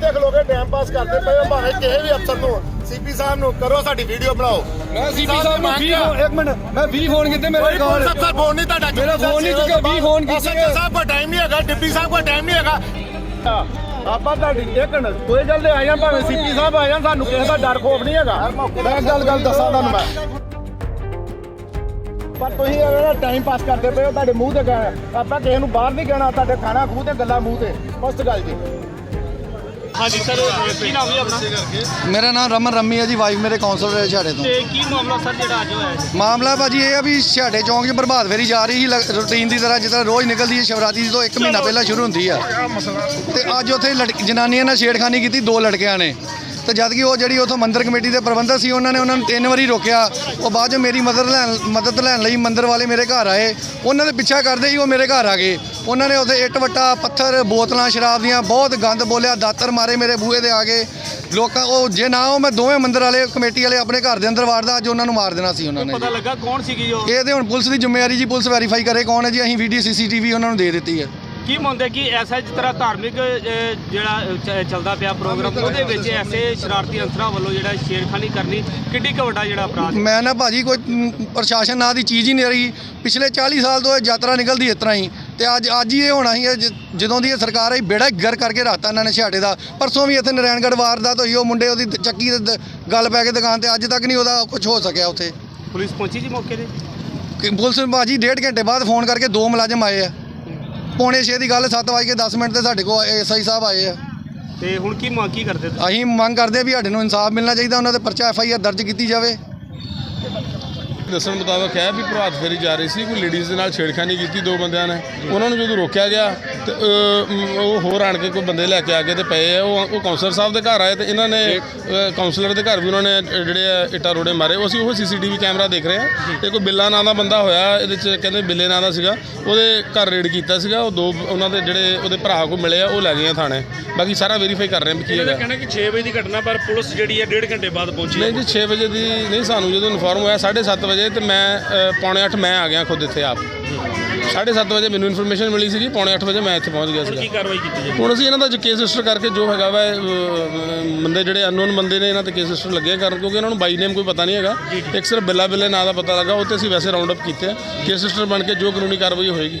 ਪਾਸ ਕਰਦੇ ਪਏ ਹੋ ਭਾਵੇਂ ਕਿਸੇ ਵੀ ਅਫਸਰ ਨੂੰ ਸੀਪੀ ਸਾਹਿਬ ਨੂੰ ਕਰੋ ਸਾਡੀ ਵੀਡੀਓ ਬਣਾਓ। ਮੈਂ ਸੀਪੀ ਸਾਹਿਬ ਨੂੰ 20 ਫੋਨ ਇੱਕ ਮਿੰਟ ਮੈਂ 20 ਫੋਨ ਕੀਤੇ ਮੇਰੇ ਕੋਲ। ਅਫਸਰ ਫੋਨ ਨਹੀਂ ਤੁਹਾਡਾ ਮੇਰਾ ਫੋਨ ਨਹੀਂ ਚੁੱਕਿਆ, ਵੀਹ ਫੋਨ ਕੀਤੇ SHO ਸਾਹਿਬ ਕੋਲ ਟਾਈਮ ਨਹੀਂ ਹੈਗਾ ਡਿਪਟੀ ਸਾਹਿਬ ਕੋਲ ਟਾਈਮ ਨਹੀਂ ਹੈਗਾ। ਆਪਾਂ ਤੁਹਾਡੀ ਮਿੰਟ ਕੋਈ ਗੱਲ ਨਹੀਂ ਆ ਜਾਣ ਭਾਵੇਂ ਸੀਪੀ ਸਾਹਿਬ ਆ ਜਾਣ ਸਾਨੂੰ ਕਿਸੇ ਦਾ ਡਰ ਖੋਫ ਨਹੀਂ ਹੈਗਾ। ਮੈਂ ਗੱਲ ਗੱਲ ਦੱਸਾਂ ਤੁਹਾਨੂੰ ਮੈਂ। ਪਰ ਤੁਸੀਂ ਇਹਦਾ ਟਾਈਮ ਪਾਸ ਕਰਦੇ ਪਏ ਹੋ ਤੁਹਾਡੇ ਮੂੰਹ ਤੇ ਕਹਿਣਾ ਆਪਾਂ ਕਿਸੇ ਨੂੰ ਬਾਹਰ ਨਹੀਂ ਕਹਿਣਾ ਤੁਹਾਡੇ ਖਾਣਾ ਖੂਹ ਤੇ ਗੱਲਾਂ ਮੂੰਹ ਤੇ ਫਸਟ ਗੱਲ ਜੀ ਹਾਂਜੀ ਸਰ ਕੀ ਨਾਮ ਹੈ ਆਪਣਾ? ਮੇਰਾ ਨਾਮ ਰਮਨ ਰੰਮੀ ਹੈ ਜੀ ਵਾਈਫ ਮੇਰੇ ਕਾਉਂਸਲਰ ਹੈ ਛਾੜੇ ਤੋਂ। ਤੇ ਕੀ ਮਾਮਲਾ ਸਰ ਜਿਹੜਾ ਅੱਜ ਹੋਇਆ ਹੈ ਮਾਮਲਾ ਭਾਜੀ ਇਹ ਆ ਵੀ ਛਾੜੇ ਚੌਂਕ 'ਚ ਪ੍ਰਭਾਤ ਫੇਰੀ ਜਾ ਰਹੀ ਸੀ ਰੂਟੀਨ ਦੀ ਤਰ੍ਹਾਂ ਜਿਸ ਤਰ੍ਹਾਂ ਰੋਜ਼ ਨਿਕਲਦੀ ਹੈ ਸ਼ਿਵਰਾਤਰੀ ਤੋਂ 1 ਮਹੀਨਾ ਪਹਿਲਾਂ ਸ਼ੁਰੂ ਹੁੰਦੀ ਆ। ਤੇ ਅੱਜ ਉੱਥੇ ਲੜਕ- ਜਨਾਨੀਆਂ ਨਾਲ ਛੇੜਖਾਨੀ ਕੀਤੀ ਦੋ ਲੜਕਿਆਂ ਨੇ। ਤੇ ਜਦ ਕਿ ਉਹ ਜਿਹੜੀ ਉਥੋਂ ਮੰਦਿਰ ਕਮੇਟੀ ਦੇ ਪ੍ਰਬੰਧਕ ਸੀ ਉਹਨਾਂ ਨੇ ਉਹਨਾਂ ਨੂੰ ਤਿੰਨ ਵਾਰੀ ਰੋਕਿਆ। ਉਹ ਬਾਅਦ 'ਚ ਮੇਰੀ ਮਦਦ ਲੈਣ ਮਦਦ ਲੈਣ ਲਈ ਮੰਦਿਰ ਵਾਲੇ ਮੇਰੇ ਘਰ ਆਏ। ਉਹਨਾਂ ਦੇ ਪਿੱਛਾ ਕਰਦੇ ਹੀ ਉਹ ਮੇਰੇ ਘਰ ਆ ਗਏ। ਉਹਨਾਂ ਨੇ ਉੱਥੇ ਇੱਟ ਵੱਟਾ ਪੱਥਰ ਬੋਤਲਾਂ ਸ਼ਰਾਬ ਦੀਆਂ ਬਹੁਤ ਗੰਦ ਬੋਲਿਆ ਦਾਤਰ ਮਾਰੇ ਮੇਰੇ ਬੂਹੇ ਦੇ ਆ ਕੇ ਲੋਕਾਂ ਉਹ ਜੇ ਨਾ ਉਹ ਮੈਂ ਦੋਵੇਂ ਮੰਦਿਰ ਵਾਲੇ ਕਮੇਟੀ ਵਾਲੇ ਆਪਣੇ ਘਰ ਦੇ ਅੰਦਰ ਵਾੜਦਾ ਅੱਜ ਉਹਨਾਂ ਨੂੰ ਮਾਰ ਦੇਣਾ ਸੀ ਉਹਨਾਂ ਨੇ। ਪਤਾ ਲੱਗਾ ਕੌਣ ਸੀਗੀ ਉਹ? ਇਹ ਤੇ ਹੁਣ ਪੁਲਿਸ ਦੀ ਜ਼ਿੰਮੇਵਾਰੀ ਜੀ ਪੁਲਿਸ ਵੈਰੀਫਾਈ ਕਰੇ ਕੌਣ ਹੈ ਜੀ ਅਸੀਂ ਵੀਡੀਓ ਸੀਸੀਟੀਵੀ ਉਹਨਾਂ ਨੂੰ ਦੇ ਦਿੱਤੀ ਹੈ। ਕੀ ਮੰਨਦੇ ਕਿ ਐਸਾ ਜਿਸ ਤਰ੍ਹਾਂ ਧਾਰਮਿਕ ਜਿਹੜਾ ਚੱਲਦਾ ਪਿਆ ਪ੍ਰੋਗਰਾਮ ਉਹਦੇ ਵਿੱਚ ਐਸੇ ਸ਼ਰਾਰਤੀ ਅੰਸਰਾਂ ਵੱਲੋਂ ਜਿਹੜਾ ਛੇੜਖਾਨੀ ਕਰਨੀ ਕਿੱਡੀ ਕੁ ਵੱਡਾ ਜਿਹੜਾ ਅਪਰਾਧ ਹੈ? ਮੈਂ ਨਾ ਭਾਜੀ ਕੋਈ ਪ੍ਰਸ਼ਾਸਨ ਨਾਂ ਦੀ ਚੀਜ਼ ਹੀ ਨਹੀਂ ਰਹੀ। ਪਿਛਲੇ 40 ਸਾਲ ਤੋਂ ਇਹ ਯਾਤਰਾ ਨਿਕਲਦੀ ਇਸ ਤਰ੍ਹਾਂ ਹੀ ਤੇ ਅੱਜ ਅੱਜ ਹੀ ਇਹ ਹੋਣਾ ਜ- ਜਦੋਂ ਦੀ ਇਹ ਸਰਕਾਰ ਆਈ ਬੇੜਾ ਗਰ ਕਰਕੇ ਰੱਖਤਾ ਇਹਨਾਂ ਨੇ ਛਾੜੇ ਦਾ ਪਰਸੋਂ ਵੀ ਇੱਥੇ ਨਰੈਣਗੜ੍ਹ ਵਾਰਦਾਤ ਹੋਈ ਉਹ ਮੁੰਡੇ ਉਹਦੀ ਦ- ਚੱਕੀ ਦੇ ਦ- ਗੱਲ ਪੈ ਕੇ ਦੁਕਾਨ ਤੇ ਅੱਜ ਤੱਕ ਨਹੀਂ ਉਹਦਾ ਕੁਝ ਹੋ ਸਕਿਆ ਉੱਥੇ। ਪੁਲਿਸ ਪਹੁੰਚੀ ਜੀ ਮੌਕੇ ਤੇ? ਕਿ ਪੁਲਿਸ ਭਾਜੀ ਡੇਢ ਘੰਟੇ ਬਾਅਦ ਫੋਨ ਕਰਕੇ ਦੋ ਮੁਲਾਜ਼ਮ ਆਏ ਆ। ਪੌਣੇ 6 ਦੀ ਗੱਲ 7 ਵਜੇ ਕੇ 10 ਮਿੰਟ ਤੇ ਸਾਡੇ ਕੋਲ ਐਸਆਈ ਸਾਹਿਬ ਆਏ ਆ ਤੇ ਹੁਣ ਕੀ ਮੰਗ ਕੀ ਕਰਦੇ ਤੁਸੀਂ? ਅਸੀਂ ਮੰਗ ਕਰਦੇ ਆ ਵੀ ਸਾਡੇ ਨੂੰ ਇਨਸਾਫ ਮਿਲਣਾ ਚਾਹੀਦਾ ਉਹਨਾਂ ਦੇ ਪਰਚਾ ਐਫਆਈਆਰ ਦਰਜ ਕੀਤੀ ਜਾਵੇ ਦੱਸਣ ਮੁਤਾਬਕ ਹੈ ਵੀ ਪ੍ਰਭਾਤ ਫੇਰੀ ਜਾ ਰਹੀ ਸੀ ਕੋਈ ਲੇਡੀਜ਼ ਦੇ ਨਾਲ ਛੇੜਖਾਨੀ ਕੀਤੀ ਦੋ ਬੰਦਿਆਂ ਨੇ। ਉਹਨਾਂ ਨੂੰ ਜਦੋਂ ਰੋਕਿਆ ਗਿਆ ਤੇ ਅਹ, ਉਹ ਹੋਰ ਆਣ ਕੇ ਕੋਈ ਬੰਦੇ ਲੈ ਕੇ ਆ ਕੇ ਤੇ ਪਏ ਆ। ਉਹ ਉਹ ਕਾਉਂਸਲਰ ਸਾਹਿਬ ਦੇ ਘਰ ਆਏ ਤੇ ਇਹਨਾਂ ਨੇ ਅਹ, ਕਾਉਂਸਲਰ ਦੇ ਘਰ ਵੀ ਉਹਨਾਂ ਨੇ ਅਹ, ਜਿਹੜੇ ਆ ਇੱਟਾਂ ਰੋੜੇ ਮਾਰੇ। ਉਹ ਅਸੀਂ ਉਹ ਸੀਸੀਟੀਵੀ ਕੈਮਰਾ ਦੇਖ ਰਹੇ ਆ ਇਹ ਕੋਈ ਬਿੱਲਾ ਨਾਂ ਦਾ ਬੰਦਾ ਹੋਇਆ ਇਹਦੇ ਚ ਕਹਿੰਦੇ ਬਿੱਲੇ ਨਾਂ ਦਾ ਸੀਗਾ। ਉਹਦੇ ਘਰ ਰੇਡ ਕੀਤਾ ਸੀਗਾ। ਉਹ ਦੋ ਉਹਨਾਂ ਦੇ ਜਿਹੜੇ ਉਹਦੇ ਭਰਾ ਕੋ ਮਿਲੇ ਆ ਉਹ ਲੈ ਗਏ ਆ ਥਾਣੇ। ਬਾਕੀ ਸਾਰਾ ਵੈਰੀਫਾਈ ਕਰ ਰਹੇ ਆ ਵੀ ਕੀ ਹੈਗਾ। ਕਹਿੰਦੇ ਕਿ 6 ਵਜੇ ਦੀ ਘਟਨਾ ਪਰ ਪੁਲਿਸ ਜਿਹੜੀ ਹੈ ਡੇਢ ਘੰਟੇ ਬਾਅਦ ਪਹੁੰਚੀ ਨਹੀਂ ਜੀ 6 ਵਜੇ ਦੀ ਨਹੀਂ ਸਾਨੂੰ ਜਦੋਂ ਇਨਫੋਰਮ ਹੋਇਆ 7:30 ਵਜੇ ਤੇ ਮੈਂ ਅ, ਪੌਣੇ 8 ਮੈਂ ਆ ਗਿਆ ਖੁਦ ਇੱਥੇ ਆਪ। 7:30 ਵਜੇ ਮੈਨੂੰ ਇਨਫੋਰਮੇਸ਼ਨ ਮਿਲੀ ਸੀਗੀ ਪੌਣੇ 8 ਵਜੇ ਮੈਂ ਇੱਥੇ ਪਹੁੰਚ ਗਿਆ ਕੀ ਸੀਗਾ। ਕਾਰਵਾਈ ਕੀਤੀ ਜਾਵੇ ਹੁਣ ਅਸੀਂ ਇਹਨਾਂ ਦਾ ਕੇਸ ਰਜਿਸਟਰ ਕਰਕੇ ਜੋ ਹੈਗਾ ਵਾ ਅ, ਬੰਦੇ ਜਿਹੜੇ ਅਨਨੋਨ ਬੰਦੇ ਨੇ ਇਹਨਾਂ ਤੇ ਕੇਸ ਰਜਿਸਟਰ ਲੱਗੇ ਕਰਨ ਕਿਉਂਕਿ ਇਹਨਾਂ ਨੂੰ ਬਾਈ ਨੇਮ ਕੋਈ ਪਤਾ ਨਹੀਂ ਹੈਗਾ। ਇੱਕ ਸਿਰਫ ਬਿੱਲਾ ਬਿੱਲੇ ਨਾਂ ਦਾ ਪਤਾ ਲੱਗਾ ਉਹ ਤੇ ਅਸੀਂ ਵੈਸੇ ਰਾਉਂਡ ਅਪ ਕੀਤੇ ਆ। ਕੇਸ ਰਜਿਸਟਰ ਬਣ ਕੇ ਜੋ ਕਾਨੂੰਨੀ ਕਾਰਵਾਈ ਹੋਏਗੀ।